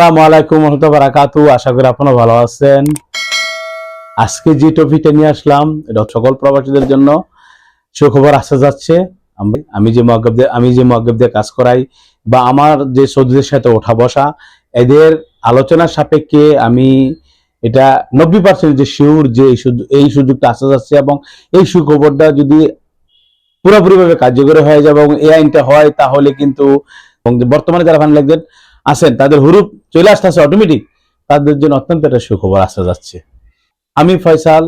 আশা করি আপনারা ভালো আছেন। আজকে যে টপিকটা নিয়ে আসলাম, এটা সকল প্রবাসীদের জন্য সুখবর আসা যাচ্ছে। আমি- যে আমি যে কাজ করাই বা আমার যে সৌদিদের সাথে ওঠা বসা, এদের আলোচনার সাপেক্ষে আমি এটা নব্বই পার্সেন্ট যে শিউর যে এই সুযোগ- এই সুযোগটা আসা যাচ্ছে এবং এই সুখবরটা যদি পুরোপুরিভাবে কার্যকরী হয়ে যাবে এবং এই আইনটা হয়, তাহলে কিন্তু বর্তমানে যারা ফান লাগবেন আছেন তাদের হুরুপ চলে আসতেছে অটোমেটিক তাদের জন্য অত্যন্ত একটা সুখবর আসা যাচ্ছে। আমি ফয়সাল,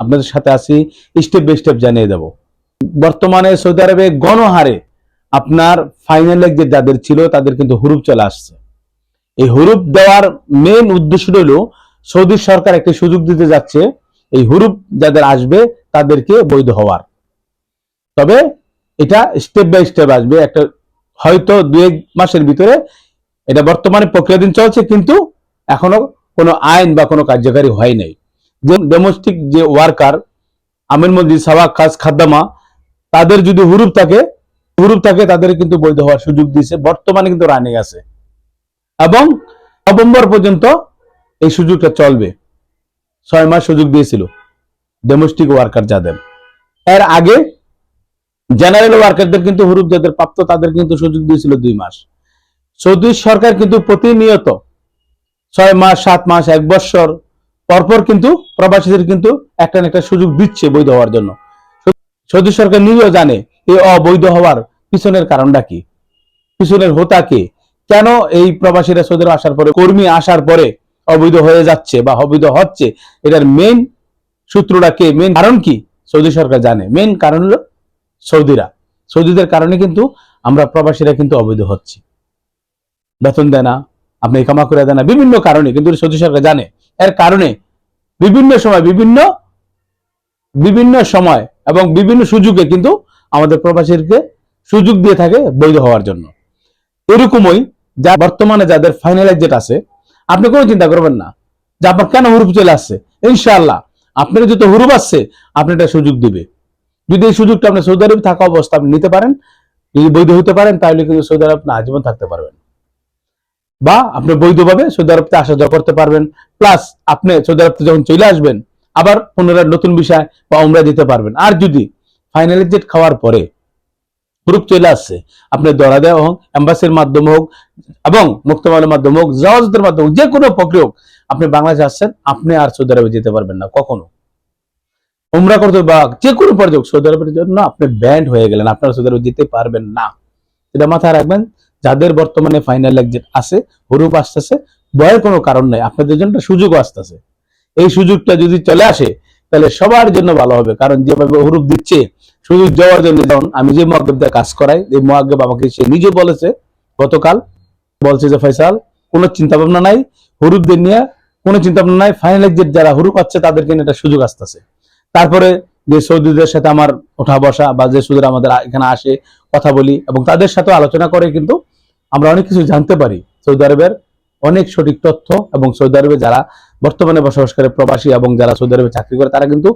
আপনাদের সাথে আছি স্টেপ বাই স্টেপ জানিয়ে দেব। বর্তমানে সৌদি আরবে গণহারে আপনার ফাইনাল যে যাদের ছিল, তাদের কিন্তু হুরুপ চলে আসছে। এই হুরুপ দেওয়ার মেন উদ্দেশ্য হলো সৌদি সরকার একটি সুযোগ দিতে যাচ্ছে, এই হুরুপ যাদের আসবে, তাদেরকে বৈধ হওয়ার। তবে এটা স্টেপ বাই স্টেপ আসবে, একটা হয়তো দু এক মাসের ভিতরে এটা বর্তমানে প্রক্রিয়াধীন চলছে, কিন্তু এখনও কোনো আইন বা কোনো কার্যকারী হয় নাই। ডোমেস্টিক যে ওয়ার্কার আমির মন্দির সাবা খাস, খাদ্দামা, তাদের যদি হুরুপ থাকে হুরুপ থাকে, তাদের কিন্তু বৈধ হওয়ার সুযোগ দিয়েছে। বর্তমানে কিন্তু রানিং আছে। এবং নভেম্বর পর্যন্ত এই সুযোগটা চলবে। ছয় মাস সুযোগ দিয়েছিল ডোমেস্টিক ওয়ার্কার যাদের। এর আগে জেনারেল ওয়ার্কারদের কিন্তু হুরুপ, যাদের প্রাপ্ত, তাদের কিন্তু সুযোগ দিয়েছিল দুই মাস। সৌদি সরকার কিন্তু প্রতিনিয়ত ছয় মাস, সাত মাস, এক বছর পরপর কিন্তু প্রবাসীদের কিন্তু একটা না একটা সুযোগ দিচ্ছে বৈধ হওয়ার জন্য। সৌদি সরকার নিজেও জানে এই অবৈধ হওয়ার পিছনের কারণটা কি, পিছনের হোতা কে, কেন এই প্রবাসীরা সৌদি আসার পরে, কর্মী আসার পরে অবৈধ হয়ে যাচ্ছে বা অবৈধ হচ্ছে, এটার মেইন সূত্রটা কে মেইন কারণ কি, সৌদি সরকার জানে। মেইন কারণ হলো সৌদিরা। সৌদিদের কারণে কিন্তু আমরা প্রবাসীরা কিন্তু অবৈধ হচ্ছি। বেতন দেয় না, আপনি কামা করে দেয় না, বিভিন্ন কারণে, কিন্তু সৌদি সরকার জানে। এর কারণে বিভিন্ন সময়, বিভিন্ন বিভিন্ন সময় এবং বিভিন্ন সুযোগে কিন্তু আমাদের প্রবাসীকে সুযোগ দিয়ে থাকে বৈধ হওয়ার জন্য। এরকমই যা বর্তমানে যাদের ফাইনাল এক্সিট আছে, আপনি কোনো চিন্তা করবেন না। যে আপনার কেন হুরুপ চলে আসছে? ইনশাআল্লাহ, আপনার যত হুরুপ আসছে, আপনি এটা সুযোগ দিবে। যদি এই সুযোগটা আপনি সৌদি আরবে থাকা অবস্থা আপনি নিতে পারেন, যদি বৈধ হতে পারেন, তাহলে কিন্তু সৌদি আরব আপনি আজীবন থাকতে পারবেন। বা আপনি বৈধভাবে সৌদি আরবতে আসা যাওয়া করতে পারবেন প্লাস আপনি সৌদি আরবতে যখন চলে আসবেন আবার পুনরায় নতুন বিষয় বা উমরা দিতে পারবেন। আর যদি ফাইনাল জেট খাওয়ার পরে গ্রুপ চলে আসছে আপনি দরা দেওয়া হোক এম্বাসির মাধ্যমে হোক এবং মুক্তমালের মাধ্যমে হোক জাহাজের মাধ্যমে হোক যে কোনো প্রক্রিয়া হোক আপনি বাংলাদেশে আসছেন আপনি আর সৌদি আরবে যেতে পারবেন না কখনো। উমরা করতে বা যে কোনো পর্যায়ে হোক, সৌদি আরবের জন্য আপনি ব্যান্ড হয়ে গেলেন আপনারা সৌদি আরবে যেতে পারবেন না। এটা মাথায় রাখবেন যাদের বর্তমানে ফাইনাল এক্সিট আছে, হুরুপ আসতেছে, ভয়ের কোনো কারণ নাই, আপনাদের জন্য সুযোগও আসতেছে। এই সুযোগটা যদি চলে আসে, তাহলে সবার জন্য ভালো হবে, কারণ যেভাবে হুরুপ দিচ্ছে, সুযোগ যাওয়ার জন্য যেমন আমি যে মহাগব কাজ করাই, এই মহাগব আমাকে সে নিজে বলেছে, গতকাল বলছে যে, ফয়সাল, কোনো চিন্তা ভাবনা নাই, হরুপদের নিয়ে কোনো চিন্তা ভাবনা নাই ফাইনাল এক্সিট যারা হুরুপ পাচ্ছে তাদেরকে নিয়ে একটা সুযোগ আসতেছে। তারপরে যে সৌদিদের সাথে আমার ওঠা বসা বা যে সুদের আমাদের এখানে আসে, কথা বলি এবং তাদের সাথে আলোচনা করে কিন্তু আমরা অনেক কিছু জানতে পারি। সৌদি আরবের অনেক সঠিক তথ্য এবং সৌদি আরবে যারা বর্তমানে বসবাস করে প্রবাসী এবং যারা সৌদি আরবে চাকরি করে, তারা কিন্তু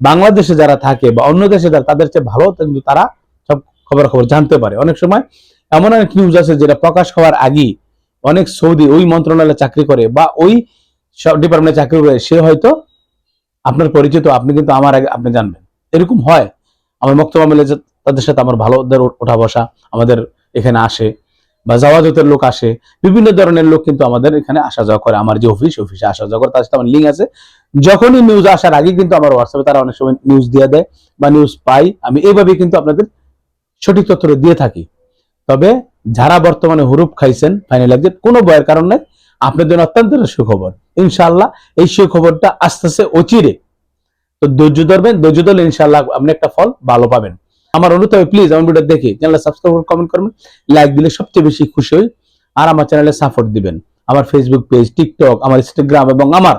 বাংলাদেশে যারা থাকে বা অন্য দেশে যারা, তাদের চেয়ে ভালো কিন্তু তারা সব খবর খবর জানতে পারে। অনেক সময় এমন অনেক নিউজ আছে যেটা প্রকাশ হওয়ার আগেই অনেক সৌদি ওই মন্ত্রণালয়ে চাকরি করে বা ওই সব ডিপার্টমেন্টে চাকরি করে, সে হয়তো আপনার পরিচিত, আপনি কিন্তু আমার আগে, আপনি জানবেন। এরকম হয়। আমার বক্তব্য মিলে তাদের সাথে আমার ভালো ওঠা বসা আমাদের এখানে আসে। বা জাওয়াজতের লোক আসে, বিভিন্ন ধরনের লোক কিন্তু আমাদের এখানে আসা যাওয়া করে, আমার যে অফিস অফিসে আসা যাওয়া করে, তার সাথে আমার লিঙ্ক আছে। যখনই নিউজ আসার আগে কিন্তু আমার হোয়াটসঅ্যাপে তারা অনেক সময় নিউজ দিয়ে দেয় বা নিউজ পাই। আমি এইভাবে কিন্তু আপনাদের সঠিক তথ্য দিয়ে থাকি। তবে যারা বর্তমানে হুরুপ খাইছেন ফাইনাল এক্সিট কোনো ভয়ের কারণ নেই। আপনাদের জন্য অত্যন্ত সুখবর। ইনশাআল্লাহ এই সুখবরটা আস্তে আস্তে অচিরে। তো ধৈর্য ধরবেন, ধৈর্য ধরলে ইনশাল্লাহ আপনি একটা ফল ভালো পাবেন। আমার অনুরোধ হবে প্লিজ আমার ভিডিও দেখে চ্যানেল সাবস্ক্রাইব করে কমেন্ট করবেন লাইক দিলে সবচেয়ে বেশি খুশি হই আর আমার চ্যানেলে সাপোর্ট দিবেন। আমার ফেসবুক পেজ টিকটক আমার ইনস্টাগ্রাম এবং আমার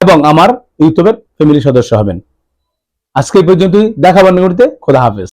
এবং আমার ইউটিউবের ফ্যামিলি সদস্য হবেন। আজকে এই পর্যন্তই দেখাবার নিকটতে খোদা হাফেজ।